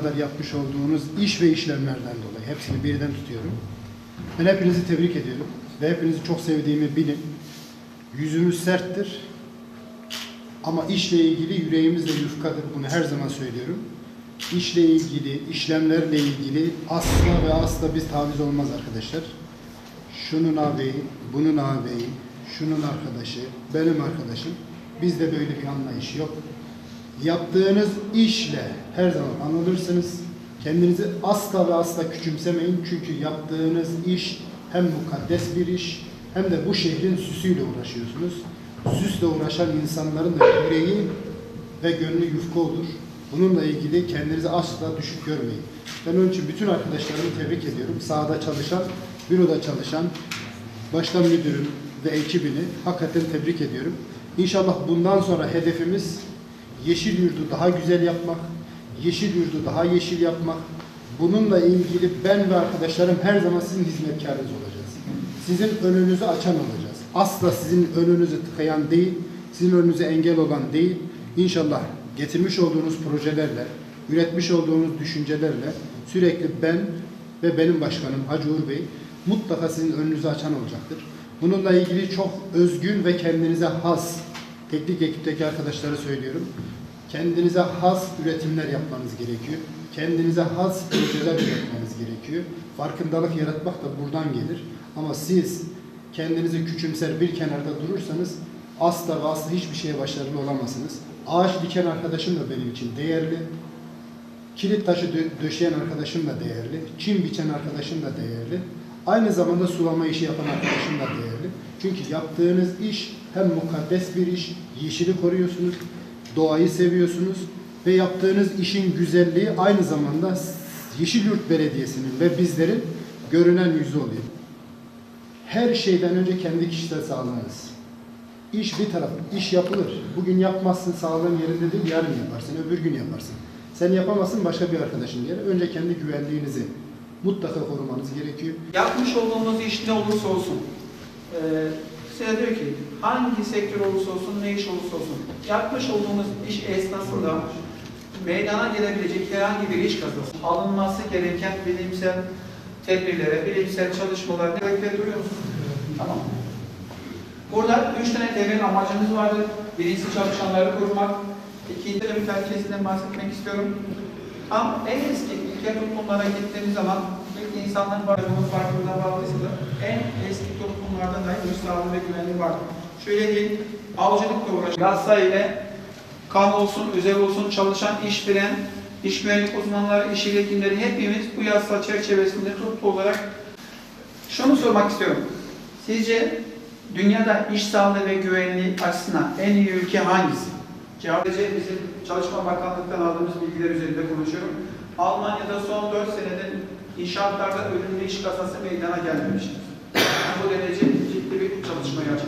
kadar yapmış olduğunuz iş ve işlemlerden dolayı hepsini birden tutuyorum. Ben hepinizi tebrik ediyorum ve hepinizi çok sevdiğimi bilin. Yüzümüz serttir ama işle ilgili yüreğimizle yufkadır. Bunu her zaman söylüyorum. İşle ilgili, işlemlerle ilgili asla ve asla biz taviz olmaz arkadaşlar. Şunun ağabeyi, bunun ağabeyi, şunun arkadaşı, benim arkadaşım. Bizde böyle bir anlayış yok. Yaptığınız işle her zaman anılırsınız. Kendinizi asla ve asla küçümsemeyin. Çünkü yaptığınız iş hem mukaddes bir iş hem de bu şehrin süsüyle uğraşıyorsunuz. Süsle uğraşan insanların da yüreği ve gönlü yufka olur. Bununla ilgili kendinizi asla düşük görmeyin. Ben onun için bütün arkadaşlarımı tebrik ediyorum. Sahada çalışan, büroda çalışan, başkan müdürüm ve ekibini hakikaten tebrik ediyorum. İnşallah bundan sonra hedefimiz yeşil yurdu daha güzel yapmak, yeşil yurdu daha yeşil yapmak. Bununla ilgili ben ve arkadaşlarım her zaman sizin hizmetkarınız olacağız. Sizin önünüzü açan olacağız. Asla sizin önünüzü tıkayan değil, sizin önünüze engel olan değil. İnşallah getirmiş olduğunuz projelerle, üretmiş olduğunuz düşüncelerle sürekli ben ve benim başkanım Hacı Uğur Bey mutlaka sizin önünüzü açan olacaktır. Bununla ilgili çok özgün ve kendinize has, teknik ekipteki arkadaşlara söylüyorum. Kendinize has üretimler yapmanız gerekiyor. Kendinize has projeler üretmeniz gerekiyor. Farkındalık yaratmak da buradan gelir. Ama siz kendinizi küçümser bir kenarda durursanız asla ve asla hiçbir şeye başarılı olamazsınız. Ağaç diken arkadaşım da benim için değerli. Kilit taşı dö- döşeyen arkadaşım da değerli. Çim biçen arkadaşım da değerli. Aynı zamanda sulama işi yapan arkadaşım da değerli. Çünkü yaptığınız iş hem mukaddes bir iş, yeşili koruyorsunuz, doğayı seviyorsunuz ve yaptığınız işin güzelliği aynı zamanda Yeşilyurt Belediyesi'nin ve bizlerin görünen yüzü oluyor. Her şeyden önce kendi kişisel sağlığınız. İş bir taraf, iş yapılır. Bugün yapmazsın, sağlığın yerinde değil, yarın yaparsın, öbür gün yaparsın. Sen yapamazsın, başka bir arkadaşın yer. Önce kendi güvenliğinizi mutlaka korumanız gerekiyor. Yapmış olduğumuz iş ne olursa olsun, e, size diyor ki hangi sektör olursa olsun, ne iş olursa olsun, yapmış olduğumuz iş esnasında meydana gelebilecek herhangi bir iş kazası, alınması gereken bilimsel tedbirlere, bilimsel çalışmalara bekle duruyor musunuz? Tamam. Burada üç tane temel amacımız vardı. Birincisi çalışanları korumak, ikinci de bir kesinden bahsetmek istiyorum. Tam en eski ülke toplumlara gittiğimiz zaman ilk insanların varlığının farkında. En eski toplumlarda dahi bir sağlığı ve güvenliği vardı. Şöyle değil, avcılıkla uğraşan, yasa ile kamu olsun, özel olsun çalışan işveren, iş güvenlik uzmanları, iş iletimleri hepimiz bu yasa çerçevesinde toplu olarak şunu sormak istiyorum. Sizce dünyada iş sağlığı ve güvenliği açısından en iyi ülke hangisi? Cevap bizim Çalışma Bakanlık'tan aldığımız bilgiler üzerinde konuşuyorum. Almanya'da son 4 senede inşaatlarda ölümlü iş kazası meydana gelmemiştir. Bu derece ciddi bir çalışma gerçekleştirmiştir.